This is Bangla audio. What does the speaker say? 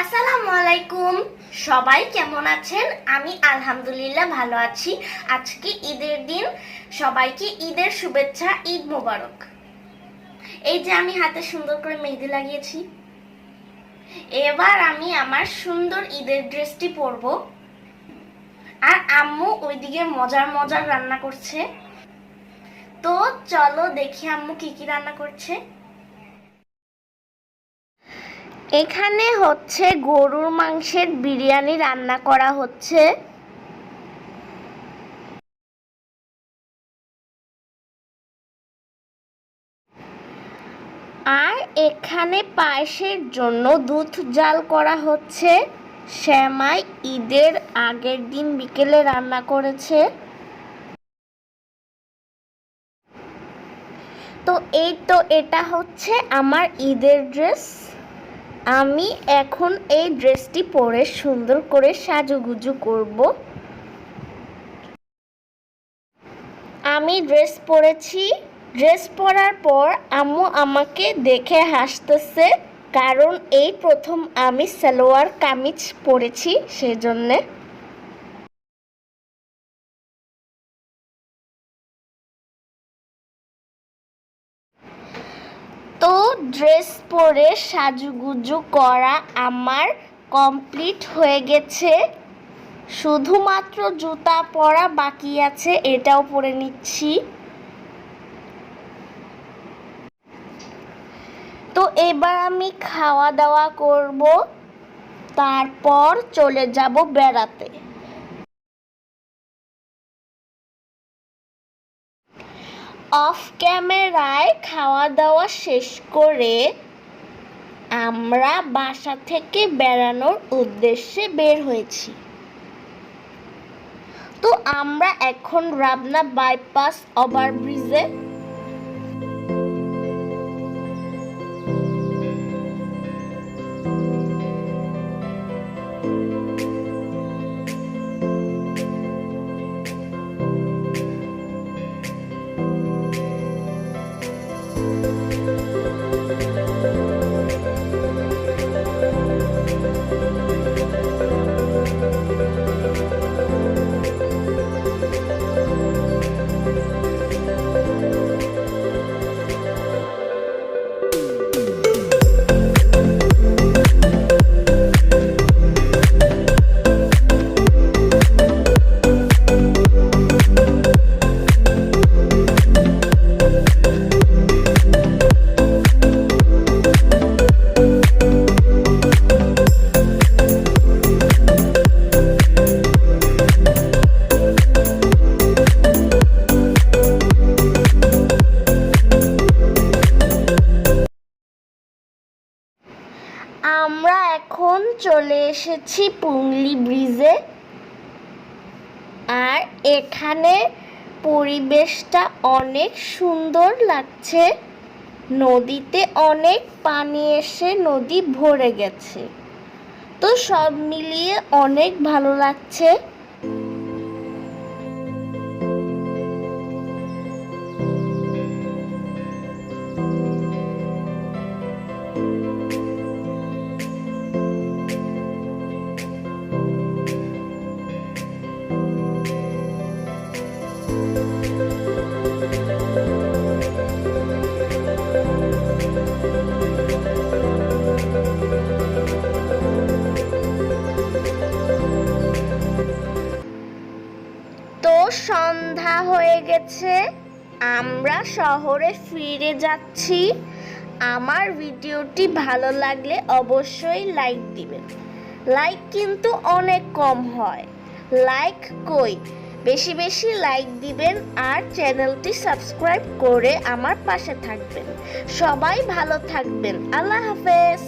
আসসালামু আলাইকুম। সবাই কেমন আছেন? আমি আলহামদুলিল্লাহ ভালো আছি। আজকে ঈদের দিন। সবাইকে ঈদের শুভেচ্ছা, ঈদ মোবারক। এই যে আমি হাতে সুন্দর করে মেহেদি লাগিয়েছি। এবার আমি আমার সুন্দর ঈদের ড্রেসটি পরব। আর আম্মু ওইদিকে মজার মজার রান্না করছে। তো চলো দেখি আম্মু কি কি রান্না করছে। এখানে হচ্ছে গরুর মাংসের বিরিয়ানি রান্না করা হচ্ছে। আর এখানে পায়েসের জন্য দুধ জাল করা হচ্ছে। শ্যামাই ঈদের আগের দিন বিকেলে রান্না করেছে। তো এই তো এটা হচ্ছে আমার ঈদের ড্রেস। আমি এখন এই ড্রেসটি পরে সুন্দর করে সাজুগুজু করব। আমি ড্রেস পরেছি। ড্রেস পরার পর আম্মু আমাকে দেখে হাসতেছে, কারণ এই প্রথম আমি সালোয়ার কামিজ পরেছি সেজন্যে। ড্রেস পরে সাজুগুজু করা আমার কমপ্লিট হয়ে গেছে। শুধুমাত্র জুতা পরা বাকি আছে, এটাও পরে নিচ্ছি। তো এবার আমি খাওয়া দাওয়া করব, তারপর চলে যাব বেড়াতে। অফ ক্যামেরায় খাওয়া দাওয়া শেষ করে আমরা বাসা থেকে বেড়ানোর উদ্দেশ্যে বের হয়েছি। তো আমরা এখন রাবনা বাইপাস ওভারব্রিজে চলে এসেছি পুংলি ব্রিজে। আর এখানে পরিবেশটা অনেক সুন্দর লাগছে। নদীতে অনেক পানি এসে নদী ভরে গেছে। তো সব মিলিয়ে অনেক ভালো লাগছে। সন্ধ্যা হয়ে গেছে, আমরা শহরে ফিরে যাচ্ছি। আমার ভিডিওটি ভালো লাগলে অবশ্যই লাইক দিবেন। লাইক কিন্তু অনেক কম হয়। লাইক কই? বেশি বেশি লাইক দিবেন আর চ্যানেলটি সাবস্ক্রাইব করে আমার পাশে থাকবেন। সবাই ভালো থাকবেন। আল্লাহ হাফেজ।